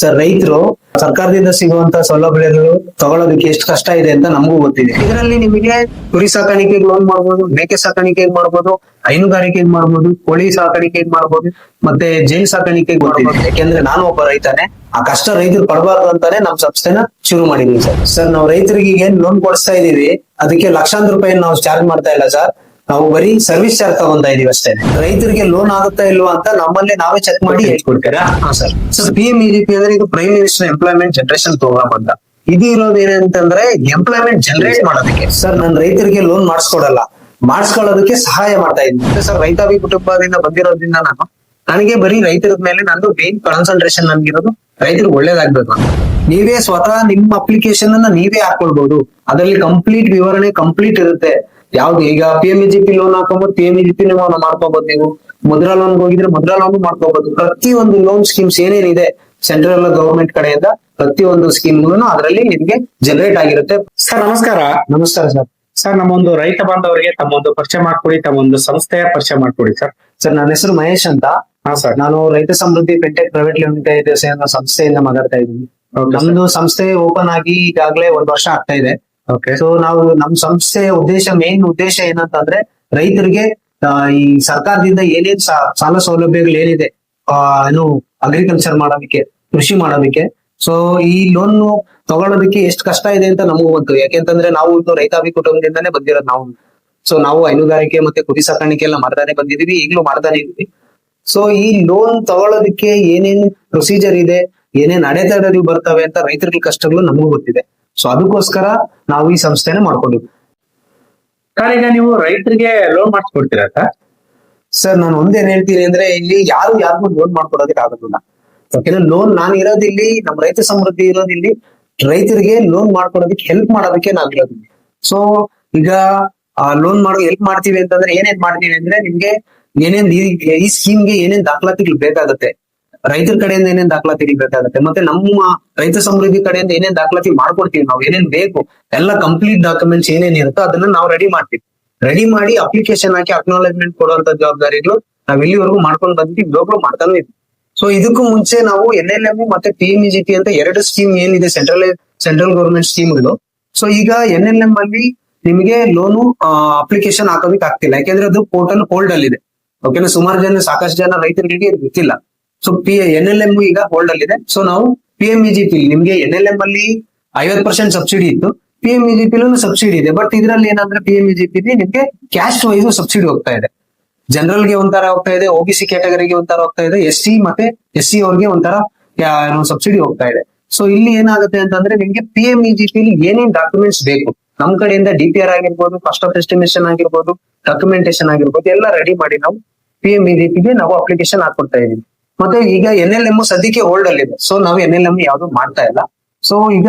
Sir, ರೈತರು ಸರ್ಕಾರದಿಂದ ಸಿಗುವಂತ ಸೌಲಭ್ಯಗಳು ತಗೊಳ್ಳೋದಕ್ಕೆ ಎಷ್ಟು ಕಷ್ಟ ಇದೆ ಅಂತ ನಮಗೂ ಗೊತ್ತಿದೆ. ಇದರಲ್ಲಿ ನಿಮಗೆ ಕುರಿ ಸಾಕಾಣಿಕೆಗೆ ಲೋನ್ ಮಾಡ್ಬೋದು, ಮೇಕೆ ಸಾಕಾಣಿಕೆಗೆ ಮಾಡ್ಬೋದು ಹೈನುಗಾರಿಕೆಗೆ ಮಾಡ್ಬೋದು, ಕೋಳಿ ಸಾಕಾಣಿಕೆಗೆ ಮಾಡ್ಬೋದು, ಮತ್ತೆ ಜೇನು ಸಾಕಾಣಿಕೆಗೆ ಮಾಡ್ಬೋದು ಯಾಕೆಂದ್ರೆ ನಾನು ಒಬ್ಬ ರೈತನೇ, ಆ ಕಷ್ಟ ರೈತರು ಪಡಬಾರ್ದು ಅಂತಾನೆ ನಮ್ ಸಂಸ್ಥೆನ ಶುರು ಮಾಡಿದ್ವಿ ಸರ್. ಸರ್, ನಾವು ರೈತರಿಗೆ ಏನ್ ಲೋನ್ ಕೊಡಿಸ್ತಾ ಇದೀವಿ ಅದಕ್ಕೆ ಲಕ್ಷಾಂತರ ರೂಪಾಯಿ ನಾವು ಚಾರ್ಜ್ ಮಾಡ್ತಾ ಇಲ್ಲ ಸರ್. ನಾವು ಬರೀ ಸರ್ವಿಸ್ ಚಾರ್ಜ್ ತಗೊಂತಾ ಇದೀವಿ ಅಷ್ಟೇ. ರೈತರಿಗೆ ಲೋನ್ ಆಗುತ್ತಾ ಇಲ್ವಾ ಅಂತ ನಮ್ಮಲ್ಲಿ ನಾವೇ ಚೆಕ್ ಮಾಡಿ ಹೇಳ್ಕೊಡ್ತೀರಾ? ಹಾ sir sir P M E P ಅಂದ್ರೆ ಇದು prime minister employment generation program ಅಂತ. ಇದು ಇರೋದು ಏನಂತಂದ್ರೆ ಎಂಪ್ಲಾಯ್ಮೆಂಟ್ ಜನರೇಟ್ ಮಾಡೋದಕ್ಕೆ. ಸರ್ ನಾನು ರೈತರಿಗೆ ಲೋನ್ ಮಾಡಿಸ್ಕೊಡಲ್ಲ. ಮಾಡಿಸ್ಕೊಳ್ಳೋದಕ್ಕೆ ಸಹಾಯ ಮಾಡ್ತಾ ಇದ್ದೀನಿ. ಸರ್ ರೈತಾಪಿ ಕುಟುಂಬದಿಂದ ಬಂದಿರೋದ್ರಿಂದ ನಾನು ನನಗೆ ಬರೀ ರೈತರ ಮೇಲೆ ನಂದು ಮೇನ್ ಕಾನ್ಸಂಟ್ರೇಷನ್ ನನ್ಗಿರೋದು ರೈತರಿಗೆ ಒಳ್ಳೇದಾಗ್ಬೇಕು ಅಂತ. ನೀವೇ ಸ್ವತಃ ನಿಮ್ಮ ಅಪ್ಲಿಕೇಶನ್ ಅನ್ನ ನೀವೇ ಹಾಕೊಳ್ಬಹುದು ಅದರಲ್ಲಿ ಕಂಪ್ಲೀಟ್ ವಿವರಣೆ ಕಂಪ್ಲೀಟ್ ಇರುತ್ತೆ. ಯಾವ್ದು ಈಗ P M G P loan ಹಾಕೊಂಬೋದು P M G P ಮಾಡ್ಕೋಬಹುದು ನೀವು. ಮುದ್ರಾ ಲೋನ್ ಹೋಗಿದ್ರೆ ಮುದ್ರಾ ಲೋನ್ ಮಾಡ್ಕೋಬಹುದು ಪ್ರತಿಯೊಂದು ಲೋನ್ ಸ್ಕೀಮ್ಸ್ ಏನೇನಿದೆ ಸೆಂಟ್ರಲ್ ಗವರ್ಮೆಂಟ್ ಕಡೆಯಿಂದ ಪ್ರತಿ ಒಂದು ಸ್ಕೀಮ್ ಅದರಲ್ಲಿ ನಿಮ್ಗೆ ಜನರೇಟ್ ಆಗಿರುತ್ತೆ. ಸರ್ ನಮಸ್ಕಾರ. ನಮಸ್ಕಾರ ಸರ್. ಸರ್ ನಮ್ಮೊಂದು ರೈತ ಬಾಂಧವರಿಗೆ ತಮ್ಮೊಂದು ಪರಿಚಯ ಮಾಡ್ಕೊಡಿ ತಮ್ಮೊಂದು ಸಂಸ್ಥೆಯ ಪರಿಚಯ ಮಾಡ್ಕೊಡಿ ಸರ್. ಸರ್ ನನ್ನ ಹೆಸರು ಮಹೇಶ್ ಅಂತ. ಹಾ ಸರ್. ನಾನು ರೈತ ಸಮೃದ್ಧಿ ಫಿನ್ಟೆಕ್ ಪ್ರೈವೇಟ್ ಲಿಮಿಟೆಡ್ ಸಂಸ್ಥೆಯಿಂದ ಮಾತಾಡ್ತಾ ಇದ್ದೀನಿ. ನಮ್ದು ಸಂಸ್ಥೆ ಓಪನ್ ಆಗಿ ಈಗಾಗಲೇ ಒಂದ್ ವರ್ಷ ಆಗ್ತಾ ಇದೆ. ಸೊ ನಾವು ನಮ್ ಸಂಸ್ಥೆಯ ಉದ್ದೇಶ ಮೇನ್ ಉದ್ದೇಶ ಏನಂತಂದ್ರೆ, ರೈತರಿಗೆ ಈ ಸರ್ಕಾರದಿಂದ ಏನೇನ್ ಸಾಲ ಸೌಲಭ್ಯಗಳು ಏನಿದೆ ಏನು ಅಗ್ರಿಕಲ್ಚರ್ ಮಾಡೋದಕ್ಕೆ, ಕೃಷಿ ಮಾಡೋದಕ್ಕೆ. ಸೊ ಈ ಲೋನ್ ತಗೊಳ್ಳೋದಕ್ಕೆ ಎಷ್ಟು ಕಷ್ಟ ಇದೆ ಅಂತ ನಮಗೂ ಗೊತ್ತು. ಯಾಕೆಂತಂದ್ರೆ ನಾವು ಒಂದು ರೈತಾಪಿ ಕುಟುಂಬದಿಂದಾನೇ ಬಂದಿರೋದು ನಾವು. ಸೊ ನಾವು ಹೈನುಗಾರಿಕೆ ಮತ್ತೆ ಕುರಿ ಸಾಕಾಣಿಕೆ ಎಲ್ಲ ಮಾಡ್ತಾನೆ ಬಂದಿದೀವಿ ಈಗಲೂ ಮಾಡ್ತಾನೆ ಇದೀವಿ. ಸೊ ಈ ಲೋನ್ ತಗೊಳ್ಳೋದಕ್ಕೆ ಏನೇನ್ ಪ್ರೊಸೀಜರ್ ಇದೆ, ಏನೇನ್ ಅಡೆತಡೆಗಳು ಬರ್ತವೆ ಅಂತ ರೈತರಿಗೆ ಕಷ್ಟಗಳು ನಮಗೂ ಗೊತ್ತಿದೆ. ಸೊ ಅದಕ್ಕೋಸ್ಕರ ನಾವು ಈ ಸಂಸ್ಥೆನ ಮಾಡ್ಕೊಂಡಿದ್ವಿ ಸರ್ ಈಗ ನೀವು ರೈತರಿಗೆ ಲೋನ್ ಮಾಡಿಸ್ಕೊಡ್ತೀರಾ ಸರ್ ಸರ್ ನಾನು ಒಂದೇನ್ ಹೇಳ್ತೀನಿ ಅಂದ್ರೆ ಇಲ್ಲಿ ಯಾರು ಯಾರಿಗೂ ಲೋನ್ ಮಾಡ್ಕೊಡೋದಕ್ಕೆ ಆಗೋದಿಲ್ಲ. ಯಾಕೆಂದ್ರೆ ಲೋನ್ ನಾನು ಇರೋದಿಲ್ಲಿ ನಮ್ಮ ರೈತ ಸಮೃದ್ಧಿ ಇರೋದಿಲ್ಲಿ ರೈತರಿಗೆ ಲೋನ್ ಮಾಡ್ಕೊಡೋದಕ್ಕೆ ಹೆಲ್ಪ್ ಮಾಡೋದಕ್ಕೆ ನಾನು ಇರೋದಿಲ್ಲ ಸೊ ಈಗ, ಆ ಲೋನ್ ಮಾಡೋ ಹೆಲ್ಪ್ ಮಾಡ್ತೀವಿ ಅಂತಂದ್ರೆ ಏನೇನ್ ಮಾಡ್ತೀವಿ ಅಂದ್ರೆ ನಿಮ್ಗೆ ಏನೇನ್ ಈ- ಈ ಸ್ಕೀಮ್ಗೆ ಏನೇನ್ ದಾಖಲಾತಿಗಳು ಬೇಕಾಗುತ್ತೆ. ರೈತರ ಕಡೆಯಿಂದ ಏನೇನ್ ದಾಖಲಾತಿ ಬೇಕಾಗುತ್ತೆ ಮತ್ತೆ ನಮ್ಮ ರೈತ ಸಮೃದ್ಧಿ ಕಡೆಯಿಂದ ಏನೇನ್ ದಾಖಲಾತಿ ಮಾಡ್ಕೊಡ್ತೀವಿ ನಾವು? ಏನೇನ್ ಬೇಕು? ಎಲ್ಲ ಕಂಪ್ಲೀಟ್ ಡಾಕ್ಯುಮೆಂಟ್ಸ್ ಏನೇನ್ ಇರುತ್ತೋ ಅದನ್ನ ನಾವು ರೆಡಿ ಮಾಡ್ತೀವಿ. ರೆಡಿ ಮಾಡಿ ಅಪ್ಲಿಕೇಶನ್ ಹಾಕಿ ಅಕ್ನಾಲೆಜ್ಮೆಂಟ್ ಕೊಡುವಂತ ಜವಾಬ್ದಾರಿಗಳು ನಾವ್ ಇಲ್ಲಿವರೆಗೂ ಮಾಡ್ಕೊಂಡು ಬಂದಿದ್ದೀವಿ ಇವಾಗ್ಲೂ ಮಾಡ್ತಾನೆ ಇದ್ವಿ ಸೊ ಇದಕ್ಕೂ ಮುಂಚೆ ನಾವು ಎನ್ ಎಲ್ ಎಂ ಮತ್ತೆ ಪಿ ಎಂ ಜಿ ಪಿ ಅಂತ ಎರಡು ಸ್ಕೀಮ್ ಏನಿದೆ ಸೆಂಟ್ರಲ್ ಸೆಂಟ್ರಲ್ ಗೌರ್ಮೆಂಟ್ ಸ್ಕೀಮ್ಗಳು ಸೊ ಈಗ ಎನ್ ಎಲ್ ಎಂ ಅಲ್ಲಿ ನಿಮಗೆ ಲೋನು ಅಪ್ಲಿಕೇಶನ್ ಹಾಕೋದಕ್ಕೆ ಆಗ್ತಿಲ್ಲ ಯಾಕೆಂದ್ರೆ ಅದು ಪೋರ್ಟಲ್ ಹೋಲ್ಡ್ ಅಲ್ಲಿ ಇದೆ ಓಕೆನಾ ಸುಮಾರು ಜನ, ಸಾಕಷ್ಟು ಜನ ರೈತರಿಗೆ ಗೊತ್ತಿಲ್ಲ. So P N L M ಈಗ ಹೋಲ್ಡ್ ಅಲ್ಲಿ ಇದೆ ಸೊ ನಾವು ಪಿ ಎಂ ಜಿ ಪಿ ನಿಮ್ಗೆ ಎನ್ ಎಲ್ ಎಂ ಅಲ್ಲಿ ಐವತ್ ಪರ್ಸೆಂಟ್ ಸಬ್ಸಿಡಿ ಇತ್ತು. P M G P subsidy ಇದೆ. ಬಟ್ ಇದರಲ್ಲಿ ಏನಂದ್ರೆ ಪಿ ಎಂ ಜಿ ಪಿ ನಿಮ್ಗೆ ಕ್ಯಾಸ್ಟ್ ವೈಸ್ ಸಬ್ಸಿಡಿ ಹೋಗ್ತಾ ಇದೆ. ಜನರಲ್ಗೆ ಒಂಥರ ಹೋಗ್ತಾ ಇದೆ ಒಬಿಸಿ ಕ್ಯಾಟಗರಿಗೆ ಒಂಥರ ಹೋಗ್ತಾ ಇದೆ ಎಸ್ ಸಿ ಮತ್ತೆ ಎಸ್ ಸಿ ಅವ್ರಿಗೆ ಒಂಥರ ಸಬ್ಸಿಡಿ ಹೋಗ್ತಾ ಇದೆ. ಸೊ ಇಲ್ಲಿ ಏನಾಗುತ್ತೆ ಅಂತಂದ್ರೆ ನಿಮ್ಗೆ P M E G P ಏನೇನ್ ಡಾಕ್ಯುಮೆಂಟ್ಸ್ ಬೇಕು? ನಮ್ ಕಡೆಯಿಂದ ಡಿ ಪಿ ಆರ್ ಆಗಿರ್ಬೋದು ಫಸ್ಟ್ ಆಫ್ ಎಸ್ಟಿಮೇಶನ್ ಆಗಿರ್ಬೋದು ಡಾಕ್ಯುಮೆಂಟೇಶನ್ ಆಗಿರ್ಬೋದು, ಎಲ್ಲ ರೆಡಿ ಮಾಡಿ ನಾವು ಪಿ ಎಂ ಇ ಜಿ ಪಿಗೆ ನಾವು ಅಪ್ಲಿಕೇಶನ್ ಹಾಕೊಡ್ತಾ ಇದೀವಿ. ಮತ್ತೆ ಈಗ ಎನ್ ಎಲ್ ಎಂ ಸದ್ಯಕ್ಕೆ ಹೋಲ್ಡ್ ಅಲ್ಲಿ ಇದೆ. ಸೊ ನಾವು ಎನ್ ಎಲ್ ಎಂ ಯಾವ್ದು ಮಾಡ್ತಾ ಇಲ್ಲ. ಸೊ ಈಗ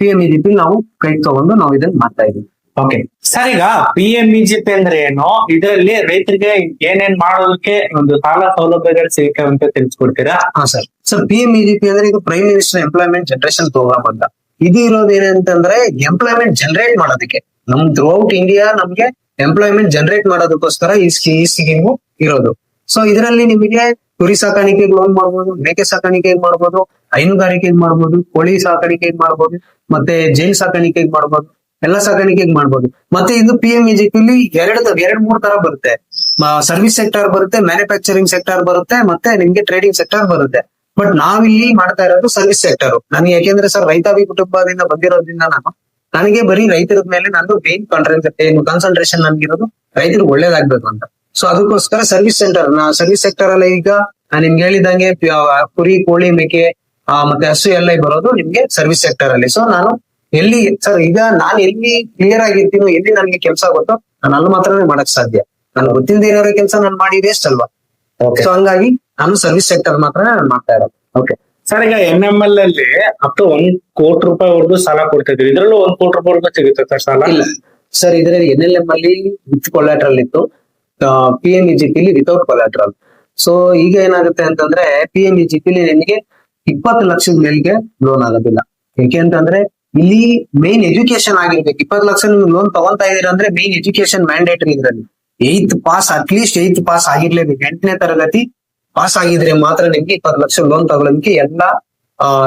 P M E G P ನಾವು ಕೈ ತಗೊಂಡು ನಾವು ಇದನ್ನ ಮಾಡ್ತಾ ಇದೀವಿ ಓಕೆ ಸರ್ ಈಗ P M E G P ಅಂದ್ರೆ ಏನು? ಇದರಲ್ಲಿ ರೈತರಿಗೆ ಏನೇನ್ ಮಾಡೋದಕ್ಕೆ ಒಂದು ಸಾಲ ಸೌಲಭ್ಯಗಳು ಸಿಗುತ್ತೆ ಅಂತ ತಿಳಿಸ್ಕೊಡ್ತೀರಾ? ಹಾ sir sir P M E ಅಂದ್ರೆ ಇದು prime minister employment generation program ಅಂತ. ಇದು ಇರೋದು ಏನಂತಂದ್ರೆ ಎಂಪ್ಲಾಯ್ಮೆಂಟ್ ಜನರೇಟ್ ಮಾಡೋದಕ್ಕೆ. ನಮ್ ಥ್ರೂ ಔಟ್ ಇಂಡಿಯಾ ನಮ್ಗೆ ಎಂಪ್ಲಾಯ್ಮೆಂಟ್ ಜನರೇಟ್ ಮಾಡೋದಕ್ಕೋಸ್ಕರ ಈ ಸ್ಕೀಮು ಇರೋದು. ಸೊ ಇದರಲ್ಲಿ ನಿಮಗೆ ಕುರಿ ಸಾಕಾಣಿಕೆಗೆ ಲೋನ್ ಮಾಡ್ಬೋದು, ಮೇಕೆ ಸಾಕಾಣಿಕೆಗೆ ಮಾಡ್ಬೋದು ಹೈನುಗಾರಿಕೆಗೆ ಮಾಡ್ಬೋದು, ಕೋಳಿ ಸಾಕಾಣಿಕೆಗೆ ಮಾಡ್ಬೋದು, ಮತ್ತೆ ಜೈಲ್ ಸಾಕಾಣಿಕೆಗೆ ಮಾಡ್ಬೋದು, ಎಲ್ಲಾ ಸಾಕಾಣಿಕೆಗೆ ಮಾಡ್ಬೋದು. ಮತ್ತೆ ಇದು ಪಿ ಎಂ ಇಜಿಪಿಲಿ ಎರಡು ಎರಡ್ ಮೂರ್ ತರ ಬರುತ್ತೆ. ಸರ್ವಿಸ್ ಸೆಕ್ಟರ್ ಬರುತ್ತೆ ಮ್ಯಾನುಫ್ಯಾಕ್ಚರಿಂಗ್ ಸೆಕ್ಟರ್ ಬರುತ್ತೆ, ಮತ್ತೆ ನಿಮ್ಗೆ ಟ್ರೇಡಿಂಗ್ ಸೆಕ್ಟರ್ ಬರುತ್ತೆ. ಬಟ್ ನಾವಿಲ್ಲಿ ಮಾಡ್ತಾ ಇರೋದು ಸರ್ವಿಸ್ ಸೆಕ್ಟರ್ ನನಗೆ ಯಾಕೆಂದ್ರೆ ಸರ್ ರೈತಾಪಿ ಕುಟುಂಬದಿಂದ ಬಂದಿರೋದ್ರಿಂದ ನಾನು, ನನಗೆ ಬರೀ ರೈತರ ಮೇಲೆ ನಂದು ಮೇನ್ ಕಾನ್ಸಂಟ್ರೇಷನ್ ನನ್ಗಿರೋದು ರೈತರು ಒಳ್ಳೇದಾಗ್ಬೇಕು ಅಂತ. ಸೊ ಅದಕ್ಕೋಸ್ಕರ ಸರ್ವಿಸ್ ಸೆಂಟರ್ ನಾ ಸರ್ವಿಸ್ ಸೆಕ್ಟರ್ ಅಲ್ಲ ಈಗ ನಾನು ನಿಮ್ಗೆ ಹೇಳಿದಂಗೆ ಕುರಿ ಕೋಳಿ ಮೇಕೆ ಮತ್ತೆ ಹಸು ಎಲ್ಲ ಬರೋದು ನಿಮ್ಗೆ ಸರ್ವಿಸ್ ಸೆಕ್ಟರ್ ಅಲ್ಲಿ. ಸೊ ನಾನು ಎಲ್ಲಿ ಸರ್ ಈಗ ನಾನು ಎಲ್ಲಿ ಕ್ಲಿಯರ್ ಆಗಿರ್ತೀನೋ ಎಲ್ಲಿ ನನಗೆ ಕೆಲಸ ಗೊತ್ತೋ ನಾನು ಅಲ್ಲಿ ಮಾತ್ರನೇ ಮಾಡಕ್ ಸಾಧ್ಯ. ನಾನು ಗೊತ್ತಿಲ್ಲದೆ ಏನಾದ್ರು ಕೆಲಸ ನಾನು ಮಾಡಿ ವೇಸ್ಟ್ ಅಲ್ವಾ? ಸೊ ಹಂಗಾಗಿ ನಾನು ಸರ್ವಿಸ್ ಸೆಕ್ಟರ್ ಮಾತ್ರ ನಾನು ಮಾಡ್ತಾ ಇರೋದು. ಓಕೆ ಸರ್ ಈಗ ಎನ್ ಎಂ ಎಲ್ ಅಲ್ಲಿ ಅಪ್ ಟು ಒಂದ್ ಕೋಟಿ ರೂಪಾಯಿ ವರ್ಗು ಸಾಲ ಕೊಡ್ತಿದ್ರು ಇದ್ರಲ್ಲೂ ಒಂದ್ ಕೋಟಿ ರೂಪಾಯಿ ಸಿಗುತ್ತೆ ಸರ್ ಸಾಲ? ಇಲ್ಲ. ಸರ್ ಇದರಲ್ಲಿ ಎನ್ ಎಲ್ ಎಂ ಅಲ್ಲಿ ವಿತ್ ಇತ್ತು ಪಿ ಎಂ ಇ ಜಿ ಪಿಲಿ ವಿತೌಟ್ ಕೊಲಾಟ್ರಲ್ ಸೊ ಈಗ ಏನಾಗುತ್ತೆ ಅಂತಂದ್ರೆ ಪಿ ಎಂ ಇ ಜಿ ಪಿಲಿ ನಿಮಗೆ ಇಪ್ಪತ್ತು ಲಕ್ಷದ ಮೇಲ್ಗೆ ಲೋನ್ ಆಗೋದಿಲ್ಲ. ಯಾಕೆ ಅಂತಂದ್ರೆ ಇಲ್ಲಿ ಮೇನ್ ಎಜುಕೇಶನ್ ಆಗಿರ್ಬೇಕು. ಇಪ್ಪತ್ತು ಲಕ್ಷ ನೀವು ಲೋನ್ ತಗೊಂತಾ ಇದೀರ ಅಂದ್ರೆ ಮೇನ್ ಎಜುಕೇಶನ್ ಮ್ಯಾಂಡೇಟರಿ ಇದರಲ್ಲಿ. Eighth pass at least eighth pass ಆಗಿರ್ಲೇಬೇಕು. ಎಂಟನೇ ತರಗತಿ ಪಾಸ್ ಆಗಿದ್ರೆ ಮಾತ್ರ ನಿಮ್ಗೆ ಇಪ್ಪತ್ತು ಲಕ್ಷ ಲೋನ್ ತಗೊಳ್ಳೋದಕ್ಕೆ ಎಲ್ಲಾ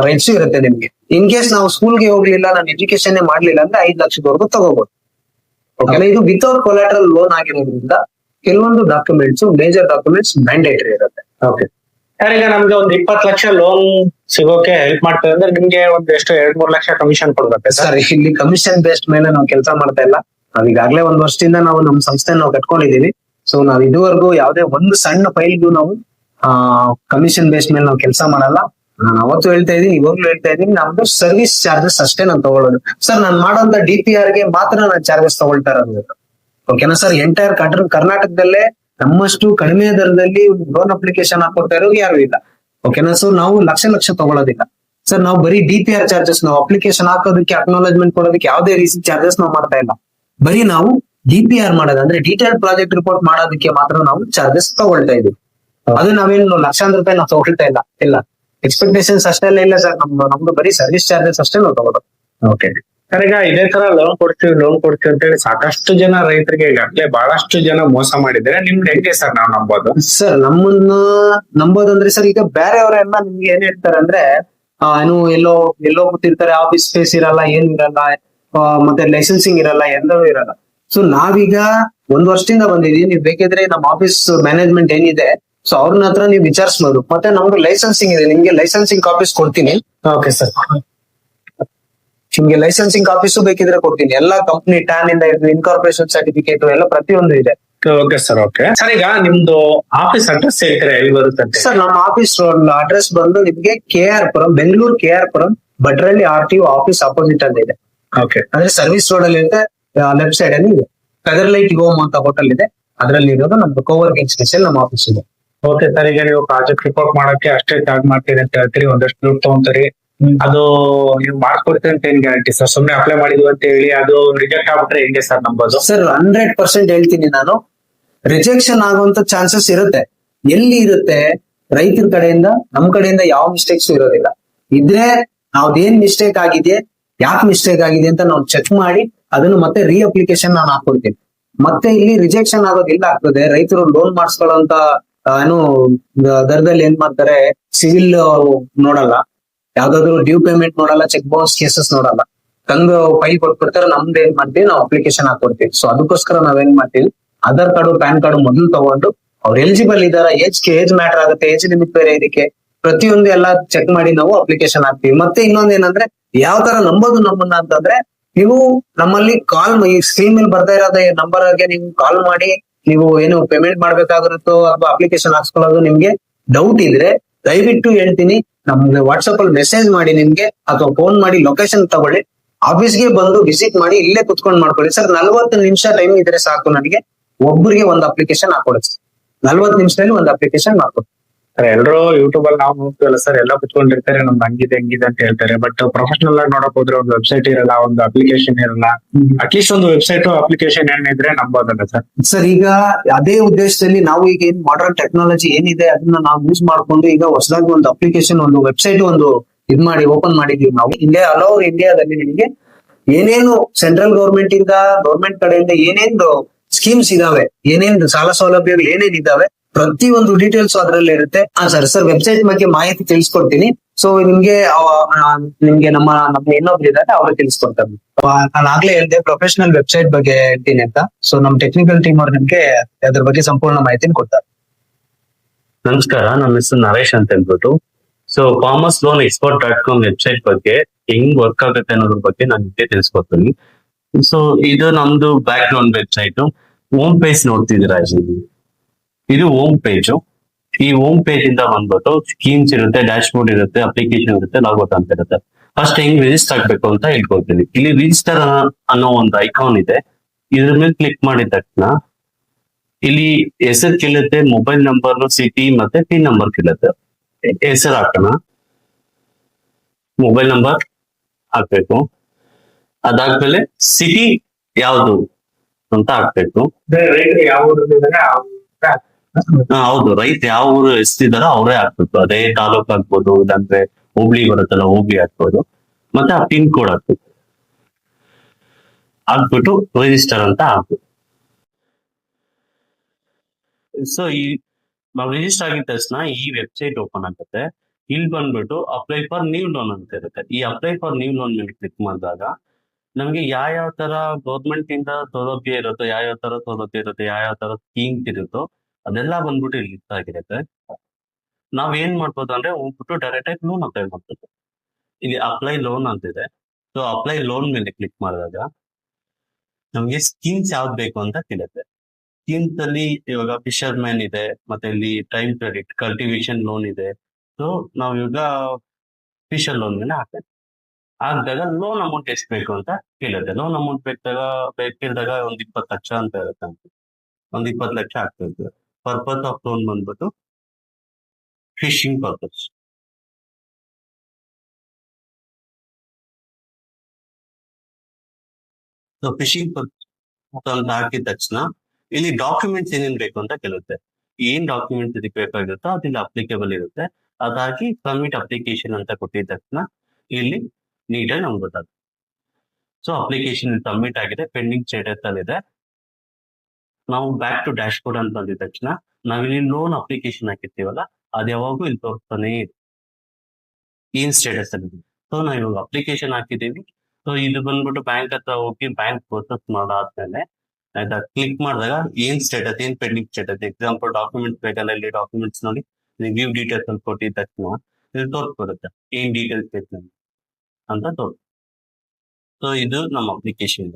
ರೈಟ್ಸ್ ಇರುತ್ತೆ ನಿಮ್ಗೆ. ಇನ್ ಕೇಸ್ ನಾವು ಸ್ಕೂಲ್ಗೆ ಹೋಗ್ಲಿಲ್ಲ ನಾನು ಎಜುಕೇಶನ್ ಮಾಡ್ಲಿಲ್ಲ ಅಂದ್ರೆ ಐದು ಲಕ್ಷದವರೆಗೂ ತಗೋಬಹುದು ಇದು ವಿತೌಟ್ ಕೊಲಾಟ್ರಲ್ ಲೋನ್ ಆಗಿರೋದ್ರಿಂದ ಕೆಲವೊಂದು ಡಾಕ್ಯುಮೆಂಟ್ಸ್ ಮೇಜರ್ ಡಾಕ್ಯುಮೆಂಟ್ಸ್ ಮ್ಯಾಂಡೇಟರಿ ಇರುತ್ತೆ. ಓಕೆ ಸರ್ ಈಗ ನಮ್ಗೆ ಒಂದ್ ಇಪ್ಪತ್ತು ಲಕ್ಷ ಲೋನ್ ಸಿಗೋಕೆ ಹೆಲ್ಪ್ ಮಾಡ್ತದೆ ಅಂದ್ರೆ ನಿಮ್ಗೆ ಒಂದ್ ಎಷ್ಟು ಎರಡ್ ಮೂರ್ ಲಕ್ಷ ಕಮಿಷನ್ ಕೊಡ್ಬೇಕು ಸರ್? ಇಲ್ಲಿ ಕಮಿಷನ್ ಬೇಸ್ಡ್ ಮೇಲೆ ನಾವು ಕೆಲಸ ಮಾಡ್ತಾ ಇಲ್ಲ. ನಾವ್ ಈಗಾಗಲೇ ಒಂದ್ ವರ್ಷದಿಂದ ನಾವು ನಮ್ಮ ಸಂಸ್ಥೆ ನಾವು ಕಟ್ಕೊಂಡಿದೀವಿ. ಸೊ ನಾವ್ ಇದುವರೆಗೂ ಯಾವ್ದೇ ಒಂದು ಸಣ್ಣ ಫೈಲ್ಗೂ ನಾವು ಕಮಿಷನ್ ಬೇಸ್ಡ್ ಮೇಲೆ ನಾವು ಕೆಲಸ ಮಾಡಲ್ಲ. ನಾನು ಅವತ್ತು ಹೇಳ್ತಾ ಇದೀನಿ ಇವಾಗ್ಲೂ ಹೇಳ್ತಾ ಇದೀನಿ ನಮ್ದು ಸರ್ವಿಸ್ ಚಾರ್ಜಸ್ ಅಷ್ಟೇ ನಾನು ತಗೊಳ್ಳೋದು. ಸರ್ ನಾನು ಮಾಡೋಂತ ಡಿ ಪಿ ಆರ್ಗೆ ಮಾತ್ರ ನಾನು ಚಾರ್ಜಸ್ ತಗೊಳ್ತಾ ಇರೋದು. ಓಕೆನಾ ಸರ್ ಎಂಟೈರ್ ಕರ್ನಾಟಕದಲ್ಲೇ ನಮ್ಮಷ್ಟು ಕಡಿಮೆ ದರದಲ್ಲಿ ಲೋನ್ ಅಪ್ಲಿಕೇಶನ್ ಹಾಕೊಡ್ತಾ ಇರೋದು ಯಾರು ಇಲ್ಲ. ಓಕೆನಾ ಸರ್ ನಾವು ಲಕ್ಷ ಲಕ್ಷ ತಗೊಳ್ಳೋದಿಲ್ಲ ಸರ್ ನಾವು ಬರೀ ಡಿ ಪಿ ಆರ್ ಚಾರ್ಜಸ್ ನಾವು ಅಪ್ಲಿಕೇಶನ್ ಹಾಕೋದಕ್ಕೆ ಅಕ್ನಾಲಜ್ಮೆಂಟ್ ಕೊಡೋದಕ್ಕೆ ಯಾವುದೇ ರೀತಿ ಚಾರ್ಜಸ್ ನಾವು ಮಾಡ್ತಾ ಇಲ್ಲ. ಬರೀ ನಾವು ಡಿ ಪಿ ಆರ್ ಮಾಡೋದು ಅಂದ್ರೆ ಡೀಟೇಲ್ ಪ್ರಾಜೆಕ್ಟ್ ರಿಪೋರ್ಟ್ ಮಾಡೋದಕ್ಕೆ ಮಾತ್ರ ನಾವು ಚಾರ್ಜಸ್ ತಗೊಳ್ತಾ ಇದೀವಿ ಅದು ನಾವೇನು ಲಕ್ಷಾಂತರ ರೂಪಾಯಿ ನಾವು ತಗೊಳ್ತಾ ಇಲ್ಲ. ಇಲ್ಲ. ಎಕ್ಸ್ಪೆಕ್ಟೇಷನ್ಸ್ ಅಷ್ಟೆಲ್ಲ ಇಲ್ಲ ಸರ್ ನಮ್ದು ನಮ್ದು ಬರೀ ಸರ್ವಿಸ್ ಚಾರ್ಜಸ್ ಅಷ್ಟೇ ನಾವು ತಗೊಳ್ಳೋದು. ಓಕೆ ಸರ್ ಈಗ ಇದೇ ತರ ಲೋನ್ ಕೊಡ್ತೀವಿ ಲೋನ್ ಕೊಡ್ತೀವಿ ಅಂತ ಹೇಳಿ ಸಾಕಷ್ಟು ಜನ ರೈತರಿಗೆ ಈಗಾಗಲೇ ಬಹಳಷ್ಟು ಜನ ಮೋಸ ಮಾಡಿದ್ದಾರೆ. ನಿಮ್ ಹೆಂಗೆ ಸರ್ ನಾವ್ ನಂಬೋದು? ಸರ್ ನಮ್ಮನ್ನ ನಂಬೋದಂದ್ರೆ ಸರ್ ಈಗ ಬೇರೆಯವರೆಲ್ಲ ನಿಮ್ಗೆ ಏನ್ ಹೇಳ್ತಾರೆ ಅಂದ್ರೆ ಏನು ಎಲ್ಲೋ ಎಲ್ಲೋ ಗೊತ್ತಿರ್ತಾರೆ ಆಫೀಸ್ ಸ್ಪೇಸ್ ಇರಲ್ಲ ಏನ್ ಇರಲ್ಲ ಮತ್ತೆ ಲೈಸೆನ್ಸಿಂಗ್ ಇರಲ್ಲ ಎಲ್ಲವೂ ಇರಲ್ಲ. ಸೊ ನಾವೀಗ ಒಂದ್ ವರ್ಷದಿಂದ ಬಂದಿದೀವಿ ನೀವು ಬೇಕಿದ್ರೆ ನಮ್ಮ ಆಫೀಸ್ ಮ್ಯಾನೇಜ್ಮೆಂಟ್ ಏನಿದೆ ಸೊ ಅವ್ರನ್ನ ಹತ್ರ ನೀವು ವಿಚಾರಿಸ್ಬೋದು. ಮತ್ತೆ ನಮ್ಗೆ ಲೈಸೆನ್ಸಿಂಗ್ ಇದೆ ನಿಮ್ಗೆ ಲೈಸೆನ್ಸಿಂಗ್ ಕಾಪೀಸ್ ಕೊಡ್ತೀನಿ. ಓಕೆ ಸರ್ ನಿಮ್ಗೆ ಲೈಸೆನ್ಸಿಂಗ್ ಕಾಪೀಸು ಬೇಕಿದ್ರೆ ಕೊಡ್ತೀನಿ. ಎಲ್ಲಾ ಕಂಪ್ನಿ ಟ್ಯಾನ್ ಇಂದ ಹಿಡಿದು ಇನ್ಕಾರ್ಪೊರೇಷನ್ ಸರ್ಟಿಫಿಕೇಟ್ ಎಲ್ಲ ಪ್ರತಿಯೊಂದು ಇದೆ. ಓಕೆ ಸರ್ ಓಕೆ ಸರ್ ಈಗ ನಿಮ್ದು ಆಫೀಸ್ ಅಡ್ರೆಸ್ ಹೇಳ್ತೀರಾ ಎಲ್ಲಿ ಬರುತ್ತೆ ಸರ್ ನಮ್ಮ ಆಫೀಸ್ ಅಡ್ರೆಸ್ ಬಂದು ನಿಮ್ಗೆ K R Puram Bengaluru K R Puram Bhatrahalli R T office opposite ಅಲ್ಲಿ ಇದೆ. ಓಕೆ ಅಂದ್ರೆ ಸರ್ವಿಸ್ ರೋಡ್ ಅಲ್ಲಿ ಇದೆ ಲೆಫ್ಟ್ ಸೈಡ್ ಅಲ್ಲಿ ಇದೆ. ಕದರ್ಲೈಟ್ ಹೋಮ್ ಅಂತ ಹೋಟೆಲ್ ಇದೆ. ಅದರಲ್ಲಿ ಇರೋದು ನಮ್ದು ಕೋವರ್ಕಿಂಗ್ ಸ್ಪೇಸ್ ನಮ್ಮ ಆಫೀಸ್ ಇದೆ. ಓಕೆ ಸರ್ ಈಗ ನೀವು ಪ್ರಾಜೆಕ್ಟ್ ರಿಪೋರ್ಟ್ ಮಾಡಕ್ಕೆ ಅಷ್ಟೇ ಚಾರ್ಜ್ ಮಾಡ್ತೀರಿ ಅಂತ ಹೇಳ್ತೀರಿ ಒಂದಷ್ಟು ದುಡ್ಡು ತಗೊಂತೀರಿ. ಅದು ನೀವು ಮಾಡ್ಕೊಡ್ತೇನೆ ಅಂತ ಏನ್ ಗ್ಯಾರಂಟಿ ಸರ್ ಸುಮ್ನೆ ಅಪ್ಲೈ ಮಾಡಿದ್ವಿ ಅಂತ ಹೇಳಿ ಅದು ರಿಜೆಕ್ಟ್ ಆಗ್ಬಿಟ್ರೆ ಹೆಂಗೆ ಸರ್ ನಂಬೋದು? ಸರ್ ಹಂಡ್ರೆಡ್ ಪರ್ಸೆಂಟ್ ಹೇಳ್ತೀನಿ ನಾನು. ರಿಜೆಕ್ಷನ್ ಆಗುವಂತ ಚಾನ್ಸಸ್ ಇರುತ್ತೆ. ಎಲ್ಲಿ ಇರುತ್ತೆ? ರೈತರ ಕಡೆಯಿಂದ ನಮ್ ಕಡೆಯಿಂದ ಯಾವ ಮಿಸ್ಟೇಕ್ಸ್ ಇರೋದಿಲ್ಲ. ಇದ್ರೆ ನಾವ್ದೇನ್ ಮಿಸ್ಟೇಕ್ ಆಗಿದೆ ಯಾಕೆ ಮಿಸ್ಟೇಕ್ ಆಗಿದೆ ಅಂತ ನಾವು ಚೆಕ್ ಮಾಡಿ ಅದನ್ನು ಮತ್ತೆ ರೀ ಅಪ್ಲಿಕೇಶನ್ ನಾನು ಹಾಕೊಡ್ತೀನಿ ಮತ್ತೆ ಇಲ್ಲಿ ರಿಜೆಕ್ಷನ್ ಆಗೋದಿಲ್ಲ ಆಗ್ತದೆ. ರೈತರು ಲೋನ್ ಮಾಡಿಸ್ಕೊಳ್ಳೋ ಏನು ದರದಲ್ಲಿ ಏನ್ ಮಾಡ್ತಾರೆ? ಸಿವಿಲ್ ನೋಡಲ್ಲ. ಯಾವ್ದಾದ್ರು ಡ್ಯೂ ಪೇಮೆಂಟ್ ನೋಡಲ್ಲ ಚೆಕ್ ಬೌನ್ಸ್ ಕೇಸಸ್ ನೋಡಲ್ಲ. ತಂದು ಫೈಲ್ ಕೊಟ್ಬಿಡ್ತಾರೆ ನಮ್ದು ಏನ್ ಮಾಡ್ತೀವಿ, ನಾವು ಅಪ್ಲಿಕೇಶನ್ ಹಾಕೊಡ್ತೀವಿ. ಸೊ ಅದಕ್ಕೋಸ್ಕರ ನಾವೇನ್ ಮಾಡ್ತೀವಿ ಆಧಾರ್ ಕಾರ್ಡು ಪ್ಯಾನ್ ಕಾರ್ಡ್ ಮೊದಲು ತಗೊಂಡು, ಅವ್ರು ಎಲಿಜಿಬಲ್ ಇದಾರ ಏಜ್ ಏಜ್ ಮ್ಯಾಟರ್ ಆಗುತ್ತೆ ಏಜ್ ಲಿಮಿಟ್ ಬೇರೆ ಇದಕ್ಕೆ. ಪ್ರತಿಯೊಂದು ಎಲ್ಲ ಚೆಕ್ ಮಾಡಿ ನಾವು ಅಪ್ಲಿಕೇಶನ್ ಹಾಕ್ತಿವಿ. ಮತ್ತೆ ಇನ್ನೊಂದ್ ಏನಂದ್ರೆ, ಯಾವ ತರ ನಂಬೋದು ನಮ್ಮನ್ನ ಅಂತಂದ್ರೆ, ನೀವು ನಮ್ಮಲ್ಲಿ ಕಾಲ್ ಈ ಸ್ಕ್ರೀನ್ ಮೇಲೆ ಬರ್ತಾ ಇರೋದೇ ನಂಬರ್ಗೆ ನೀವು ಕಾಲ್ ಮಾಡಿ, ನೀವು ಏನು ಪೇಮೆಂಟ್ ಮಾಡ್ಬೇಕಾಗಿರುತ್ತೋ, ಅಥವಾ ಅಪ್ಲಿಕೇಶನ್ ಹಾಕ್ಸ್ಕೊಳ್ಳೋದು ನಿಮ್ಗೆ ಡೌಟ್ ಇದ್ರೆ, ದಯವಿಟ್ಟು ಹೇಳ್ತೀನಿ ನಮ್ಗೆ ವಾಟ್ಸಪ್ ಅಲ್ಲಿ ಮೆಸೇಜ್ ಮಾಡಿ ನಿಮ್ಗೆ ಅಥವಾ ಫೋನ್ ಮಾಡಿ ಲೊಕೇಶನ್ ತಗೊಳ್ಳಿ. ಆಫೀಸ್ಗೆ ಬಂದು ವಿಸಿಟ್ ಮಾಡಿ ಇಲ್ಲೇ ಕುತ್ಕೊಂಡು ಮಾಡ್ಕೊಳ್ಳಿ. ಸರ್, ನಲ್ವತ್ತು ನಿಮಿಷ ಟೈಮ್ ಇದ್ರೆ ಸಾಕು ನನಗೆ. ಒಬ್ಬರಿಗೆ ಒಂದು ಅಪ್ಲಿಕೇಶನ್ ಹಾಕೊಡಿ ಸರ್. ನಲ್ವತ್ತು ನಿಮಿಷದಲ್ಲಿ ಒಂದು ಅಪ್ಲಿಕೇಶನ್ ಮಾಡ್ಕೊಡಿ. ಸರ್ ಎಲ್ಲರೂ ಯೂಟ್ಯೂಬ್ ಅಲ್ಲಿ ನಾವು ನೋಡ್ತೀವಲ್ಲ ಸರ್ ಎಲ್ಲ ಕುತ್ಕೊಂಡಿರ್ತಾರೆ ನಮ್ದು ಹಂಗಿದೆ ಹಂಗಿದೆ ಅಂತ ಹೇಳ್ತಾರೆ. ಬಟ್ ಪ್ರೊಫೆಷನಲ್ ಆಗಿ ನೋಡಕ್ ಹೋದ್ರೆ ಒಂದು ವೆಬ್ಸೈಟ್ ಇರಲ್ಲ ಒಂದು ಅಪ್ಲಿಕೇಶನ್ ಇರಲ್ಲ. ಅಟ್ಲೀಸ್ಟ್ ಒಂದು ವೆಬ್ಸೈಟ್ ಅಪ್ಲಿಕೇಶನ್ ಏನಿದ್ರೆ ನಂಬೋದಲ್ಲ ಸರ್. ಸರ್ ಈಗ ಅದೇ ಉದ್ದೇಶದಲ್ಲಿ ನಾವು ಈಗ ಏನ್ ಮಾಡರ್ನ್ ಟೆಕ್ನಾಲಜಿ ಏನಿದೆ ಅದನ್ನ ನಾವು ಯೂಸ್ ಮಾಡ್ಕೊಂಡು ಈಗ ಹೊಸದಾಗಿ ಒಂದು ಅಪ್ಲಿಕೇಶನ್ ಒಂದು ವೆಬ್ಸೈಟ್ ಒಂದು ಇದ್ ಮಾಡಿ ಓಪನ್ ಮಾಡಿದೀವಿ ನಾವು. ಇಂಡಿಯಾ ಆಲ್ ಓವರ್ ಇಂಡಿಯಾದಲ್ಲಿ ನಿಮಗೆ ಏನೇನು ಸೆಂಟ್ರಲ್ ಗೌರ್ಮೆಂಟ್ ಇಂದ ಗೌರ್ಮೆಂಟ್ ಕಡೆಯಿಂದ ಏನೇನು ಸ್ಕೀಮ್ಸ್ ಇದಾವೆ ಏನೇನು ಸಾಲ ಸೌಲಭ್ಯಗಳು ಏನೇನ್ ಇದಾವೆ ಪ್ರತಿಯೊಂದು ಡೀಟೇಲ್ಸ್ ಅದ್ರಲ್ಲಿ ಇರುತ್ತೆ. ಹಾ ಸರ್ ಸರ್ ವೆಬ್ಸೈಟ್ ಬಗ್ಗೆ ಮಾಹಿತಿ ತಿಳಿಸ್ಕೊಡ್ತೀನಿ. ಸೊ ನಿಮ್ಗೆ ನಿಮ್ಗೆ ನಮ್ಮ ನಮ್ಮ ಇನ್ನೊಬ್ರು ಇದ್ದಾರೆ ಅವ್ರಿಗೆ ತಿಳಿಸ್ಕೊಡ್ತಾರೆ. ನಾನು ಆಗ್ಲೇ ಹೇಳಿದೆ ಪ್ರೊಫೆಷನಲ್ ವೆಬ್ಸೈಟ್ ಬಗ್ಗೆ ಹೇಳ್ತೀನಿ ಅಂತ. ಸೊ ನಮ್ ಟೆಕ್ನಿಕಲ್ ಟೀಮ್ ಅವ್ರು ನಿಮ್ಗೆ ಅದ್ರ ಬಗ್ಗೆ ಸಂಪೂರ್ಣ ಮಾಹಿತಿನ ಕೊಡ್ತಾರೆ. ನಮಸ್ಕಾರ ನಮ್ಮ ಹೆಸರು ನರೇಶ್ ಅಂತ ಹೇಳ್ಬಿಟ್ಟು. So commerce loan export dot com website ಬಗ್ಗೆ ಹೆಂಗ್ ವರ್ಕ್ ಆಗುತ್ತೆ ಅನ್ನೋದ್ರ ಬಗ್ಗೆ ನಾನು ನಿಮಗೆ ತಿಳಿಸ್ಕೊಡ್ತೀನಿ. ಸೊ ಇದು ನಮ್ದು back loan website home page ನೋಡ್ತಿದ್ದೀರಾ ಇದು ಹೋಮ್ ಪೇಜು ಈ ಹೋಮ್ ಪೇಜ್ ಇಂದ ಬಂದ್ಬಿಟ್ಟು ಸ್ಕೀಮ್ಸ್ ಇರುತ್ತೆ ಡ್ಯಾಶ್ ಬೋರ್ಡ್ ಇರುತ್ತೆ ಅಪ್ಲಿಕೇಶನ್ ಇರುತ್ತೆ ಲಾಗೌಟ್ ಅಂತ ಇರುತ್ತೆ. ಫಸ್ಟ್ ಹೆಂಗ್ ರಿಜಿಸ್ಟರ್ ಆಗ್ಬೇಕು ಅಂತ ಹೇಳ್ಕೊಳ್ತೀನಿ ಇಲ್ಲಿ ರಿಜಿಸ್ಟರ್ ಅನ್ನೋ ಒಂದು ಐಕಾನ್ ಇದೆ. ಇದ್ರ ಮೇಲೆ ಕ್ಲಿಕ್ ಮಾಡಿದ ತಕ್ಷಣ ಇಲ್ಲಿ ಹೆಸರು ಕೇಳುತ್ತೆ ಮೊಬೈಲ್ ನಂಬರ್ ಸಿಟಿ ಮತ್ತೆ ಪಿನ್ ನಂಬರ್ ಕೇಳುತ್ತೆ. ಹೆಸರು ಹಾಕೋಣ. ಮೊಬೈಲ್ ನಂಬರ್ ಹಾಕ್ಬೇಕು. ಅದಾದ್ಮೇಲೆ ಸಿಟಿ ಯಾವುದು ಅಂತ ಹಾಕ್ಬೇಕು. ಹೌದು. ರೈತ ಯಾವ ಊರು ಎಷ್ಟಿದಾರೋ ಅವರೇ ಹಾಕ್ಬೇಕು. ಅದೇ ತಾಲೂಕ್ ಆಗ್ಬೋದು, ಇಲ್ಲಾಂದ್ರೆ ಹೋಬ್ಳಿ ಬರುತ್ತಲ್ಲ, ಹೋಬ್ಳಿ ಹಾಕ್ಬೋದು. ಮತ್ತೆ ಆ ಪಿನ್ ಕೋಡ್ ಹಾಕ್ಬಿಟ್ಟು ರಿಜಿಸ್ಟರ್ ಅಂತ ಹಾಕ್ಬೇಕು. ಸೊ ಈ ನಾವು ರಿಜಿಸ್ಟರ್ ಆಗಿದ ತಕ್ಷಣ ಈ ವೆಬ್ಸೈಟ್ ಓಪನ್ ಆಗುತ್ತೆ. ಇಲ್ಲಿ ಬಂದ್ಬಿಟ್ಟು ಅಪ್ಲೈ ಫಾರ್ ನ್ಯೂ ಲೋನ್ ಅಂತ ಇರುತ್ತೆ. ಈ ಅಪ್ಲೈ ಫಾರ್ ನ್ಯೂ ಲೋನ್ ಮೇಲೆ ಕ್ಲಿಕ್ ಮಾಡಿದಾಗ ನಮ್ಗೆ ಯಾವ ಯಾವ ತರ ಗೌರ್ಮೆಂಟ್ ಇಂದ ಸೌಲಭ್ಯ ಇರುತ್ತೋ ಯಾವ ಯಾವ ತರ ಸೌಲಭ್ಯ ಇರುತ್ತೆ ಯಾವ ಯಾವ ತರ ಸ್ಕೀಮ್ಸ್ ಇರುತ್ತೋ ಅದೆಲ್ಲ ಬಂದ್ಬಿಟ್ಟು ಇಲ್ಲಿ ಲಿಸ್ಟ್ ಆಗಿರುತ್ತೆ ನಾವ್ ಏನ್ ಮಾಡ್ಬೋದು ಅಂದ್ರೆ ಹೋಗ್ಬಿಟ್ಟು ಡೈರೆಕ್ಟ್ ಆಗಿ ಲೋನ್ ಅಪ್ಲೈ ಮಾಡ್ಬೋದು. ಇಲ್ಲಿ ಅಪ್ಲೈ ಲೋನ್ ಅಂತ ಇದೆ ಸೊ ಅಪ್ಲೈ ಲೋನ್ ಮೇಲೆ ಕ್ಲಿಕ್ ಮಾಡಿದಾಗ ನಮ್ಗೆ ಸ್ಕೀಮ್ಸ್ ಯಾವ್ದು ಬೇಕು ಅಂತ ಕೇಳುತ್ತೆ ಸ್ಕೀಮ್ಸ್ ಅಲ್ಲಿ ಇವಾಗ ಫಿಶರ್ ಮ್ಯಾನ್ ಇದೆ, ಮತ್ತೆ ಇಲ್ಲಿ ಟೈಮ್ ಕ್ರೆಡಿಟ್ ಕಲ್ಟಿವೇಶನ್ ಲೋನ್ ಇದೆ. ಸೊ ನಾವ್ ಇವಾಗ ಫಿಶರ್ ಲೋನ್ ಮೇಲೆ ಹಾಕ್ತೇವೆ. ಹಾಕಿದಾಗ ಲೋನ್ ಅಮೌಂಟ್ ಎಷ್ಟು ಬೇಕು ಅಂತ ಕೇಳುತ್ತೆ ಲೋನ್ ಅಮೌಂಟ್ ಬೇಕಾಗ ಬೇಕಿಲ್ದಾಗ ಒಂದ್ ಇಪ್ಪತ್ತು ಲಕ್ಷ ಅಂತ ಇರುತ್ತೆ. ಒಂದ್ ಇಪ್ಪತ್ತು ಲಕ್ಷ ಆಗ್ತದೆ. ಪರ್ಪಸ್ ಆಫ್ ಲೋನ್ ಬಂದ್ಬಿಟ್ಟು fishing purpose. So fishing purpose ಹಾಕಿದ ತಕ್ಷಣ ಇಲ್ಲಿ ಡಾಕ್ಯುಮೆಂಟ್ಸ್ ಏನೇನು ಬೇಕು ಅಂತ ಕೇಳುತ್ತೆ. ಏನ್ ಡಾಕ್ಯುಮೆಂಟ್ಸ್ ಇದಕ್ಕೆ ಬೇಕಾಗಿರುತ್ತೋ ಅದಿಲ್ಲಿ ಅಪ್ಲಿಕೇಬಲ್ ಇರುತ್ತೆ. ಅದಾಗಿ ಸಬ್ಮಿಟ್ ಅಪ್ಲಿಕೇಶನ್ ಅಂತ ಕೊಟ್ಟಿದ ತಕ್ಷಣ ಇಲ್ಲಿ ನೀಟಾಗಿ ನಮ್ಗೆ ಗೊತ್ತಾಗುತ್ತೆ. ಸೊ ಅಪ್ಲಿಕೇಶನ್ ಸಬ್ಮಿಟ್ ಆಗಿದೆ ಪೆಂಡಿಂಗ್ ಸ್ಟೇಟಸ್ ಅಲ್ಲಿ ಇದೆ ನಾವು ಬ್ಯಾಕ್ ಟು ಡ್ಯಾಶ್ ಬೋರ್ಡ್ ಅಂತ ಬಂದಿದ ತಕ್ಷಣ ನಾವಿಲ್ಲಿ ಲೋನ್ ಅಪ್ಲಿಕೇಶನ್ ಹಾಕಿರ್ತೀವಲ್ಲ, ಅದು ಯಾವಾಗೂ ಇಲ್ಲಿ ತೋರಿಸ್ತಾನೆ. ಏನ್ ಸ್ಟೇಟಸ್ ಅಲ್ಲಿ. ಸೊ ನಾವು ಇವಾಗ ಅಪ್ಲಿಕೇಶನ್ ಹಾಕಿದೀವಿ ಸೊ ಇದು ಬಂದ್ಬಿಟ್ಟು ಬ್ಯಾಂಕ್ ಹತ್ರ ಹೋಗಿ ಬ್ಯಾಂಕ್ ಪ್ರೊಸೆಸ್ ಮಾಡಾದ್ಮೇಲೆ ಆಯ್ತಾ ಕ್ಲಿಕ್ ಮಾಡಿದಾಗ ಏನ್ ಸ್ಟೇಟಸ್ ಏನ್ ಪೆಂಡಿಂಗ್ ಸ್ಟೇಟಸ್ ಎಕ್ಸಾಂಪಲ್ ಡಾಕ್ಯುಮೆಂಟ್ಸ್ ಬೇಕಲ್ಲ ಇಲ್ಲಿ ಡಾಕ್ಯುಮೆಂಟ್ಸ್ ನೋಡಿ ರಿವ್ಯೂ ಡೀಟೇಲ್ಸ್ ಅಲ್ಲಿ ಕೊಟ್ಟಿದ ತಕ್ಷಣ ಇದ್ ಬರುತ್ತೆ ಏನ್ ಡೀಟೇಲ್ಸ್ ಬೇಕು ಅಂತ ತೋರಿಸ್. ಸೊ ಇದು ನಮ್ಮ ಅಪ್ಲಿಕೇಶನ್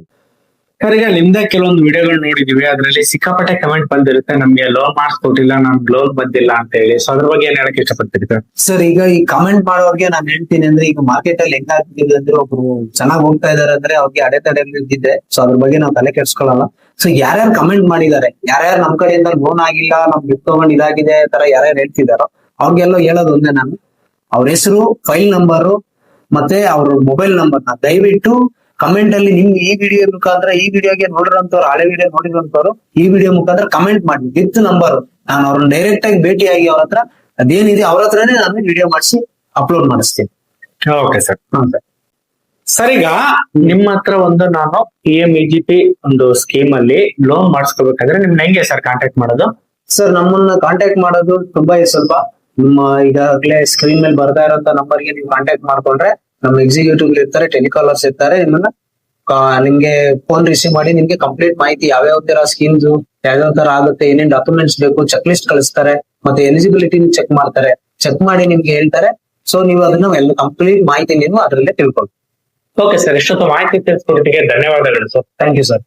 ಸರ್ ಈಗ ನಿಮ್ದೇ ಕೆಲವೊಂದು ವಿಡಿಯೋಗಳು ನೋಡಿದೀವಿ, ಅದ್ರಲ್ಲಿ ಸಿಕ್ಕಾಪಟ್ಟೆ ಕಮೆಂಟ್ ಬಂದಿರುತ್ತೆ. ನಮ್ಗೆ ಲೋನ್ ಕೊಟ್ಟಿಲ್ಲ ನಮ್ಗೆ ಲೋನ್ ಬಂದಿಲ್ಲ ಅಂತ ಹೇಳಿ ಸೊ ಅದ್ರ ಬಗ್ಗೆ ಏನ್ ಹೇಳಕ್ ಇಷ್ಟಪಡ್ತೀರಿ ಸರ್? ಈಗ ಈ ಕಮೆಂಟ್ ಮಾಡೋರ್ಗೆ ನಾನು ಹೇಳ್ತೀನಿ ಅಂದ್ರೆ, ಈಗ ಮಾರ್ಕೆಟ್ ಅಲ್ಲಿ ಹೆಂಗಾಗ್ತಿದೆ ಅಂದ್ರೆ ಒಬ್ರು ಚೆನ್ನಾಗಿ ಹೋಗ್ತಾ ಇದಾರೆ ಅಂದ್ರೆ ಅವ್ರಿಗೆ ಅಡೆತಡೆ ಇದ್ದಿದ್ದೆ ಸೊ ಅದ್ರ ಬಗ್ಗೆ ನಾವು ತಲೆ ಕೆಡ್ಸ್ಕೊಳಲ್ಲ ಸೊ ಯಾರ್ಯಾರು ಕಮೆಂಟ್ ಮಾಡಿದ್ದಾರೆ, ಯಾರ್ಯಾರು ನಮ್ ಕಡೆಯಿಂದ ಲೋನ್ ಆಗಿಲ್ಲ, ನಮ್ ಬಿಟ್ ತಗೊಂಡ್ ಇದಾಗಿದೆ ತರ ಯಾರ್ಯಾರು ಹೇಳ್ತಿದಾರೋ, ಅವ್ರಿಗೆಲ್ಲ ಹೇಳೋದು ಒಂದೇ ನಾನು. ಅವ್ರ ಹೆಸರು ಫೈಲ್ ನಂಬರು ಮತ್ತೆ ಅವ್ರ ಮೊಬೈಲ್ ನಂಬರ್ನ ದಯವಿಟ್ಟು ಕಮೆಂಟ್ ಅಲ್ಲಿ ನಿಮ್ಗೆ ಈ ವಿಡಿಯೋ ಮುಖಾಂತರ ಈ ವಿಡಿಯೋಗೆ ನೋಡಿರೋಂಥವ್ರು ಹಳೆ ವಿಡಿಯೋ ನೋಡಿರೋಂಥವ್ರು ಈ ವಿಡಿಯೋ ಮುಖಾಂತರ ಕಮೆಂಟ್ ಮಾಡಿ. ವಿತ್ ನಂಬರ್ ನಾನು ಅವ್ರನ್ನ ಡೈರೆಕ್ಟ್ ಆಗಿ ಭೇಟಿಯಾಗಿ ಅವ್ರ ಹತ್ರ ಅದೇನಿದೆ ಅವ್ರ ಹತ್ರನೇ ನಾನು ವಿಡಿಯೋ ಮಾಡಿಸಿ ಅಪ್ಲೋಡ್ ಮಾಡಿಸ್ತೀನಿ. Okay sir hmm sir sir ಈಗ ನಿಮ್ಮ ಹತ್ರ ಒಂದು ನಾನು P M E G P ಒಂದು ಸ್ಕೀಮ್ ಅಲ್ಲಿ ಲೋನ್ ಮಾಡಿಸ್ಕೋಬೇಕಾದ್ರೆ ನಿಮ್ ಹೆಂಗೆ ಸರ್ ಕಾಂಟ್ಯಾಕ್ಟ್ ಮಾಡೋದು? ಸರ್ ನಮ್ಮನ್ನ ಕಾಂಟ್ಯಾಕ್ಟ್ ಮಾಡೋದು ತುಂಬಾ ಸ್ವಲ್ಪ ನಿಮ್ಮ ಈಗಾಗಲೇ ಸ್ಕ್ರೀನ್ ಮೇಲೆ ಬರ್ತಾ ಇರೋಂತ ನಂಬರ್ಗೆ ನೀವು ಕಾಂಟ್ಯಾಕ್ಟ್ ಮಾಡ್ಕೊಂಡ್ರೆ ನಮ್ಮ ಎಕ್ಸಿಕ್ಯೂಟಿವ್ ಇರ್ತಾರೆ ಟೆಲಿಕಾಲರ್ಸ್ ಇರ್ತಾರೆ ನಿಮ್ಮನ್ನ ನಿಮ್ಗೆ ಫೋನ್ ರಿಸೀವ್ ಮಾಡಿ ನಿಮ್ಗೆ ಕಂಪ್ಲೀಟ್ ಮಾಹಿತಿ ಯಾವ್ಯಾವ ತರ ಸ್ಕೀಮ್ಸ್ ಯಾವ್ಯಾವ ತರ ಆಗುತ್ತೆ ಏನೇನ್ ಡಾಕ್ಯುಮೆಂಟ್ಸ್ ಬೇಕು ಚೆಕ್ ಲಿಸ್ಟ್ ಕಳಿಸ್ತಾರೆ ಮತ್ತೆ ಎಲಿಜಿಬಿಲಿಟಿ ಚೆಕ್ ಮಾಡ್ತಾರೆ. ಚೆಕ್ ಮಾಡಿ ನಿಮ್ಗೆ ಹೇಳ್ತಾರೆ. ಸೊ ನೀವು ಅದನ್ನ ಎಲ್ಲ ಕಂಪ್ಲೀಟ್ ಮಾಹಿತಿ ನೀವು ಅದರಲ್ಲೇ ತಿಳ್ಕೊಳ್ತೀವಿ ಓಕೆ ಸರ್ ಇಷ್ಟೊತ್ತು ಮಾಹಿತಿ ತಿಳಿಸ್ಕೊಟ್ಟಿಗೆ ಧನ್ಯವಾದಗಳು ಸರ್ ಥ್ಯಾಂಕ್ ಯು ಸರ್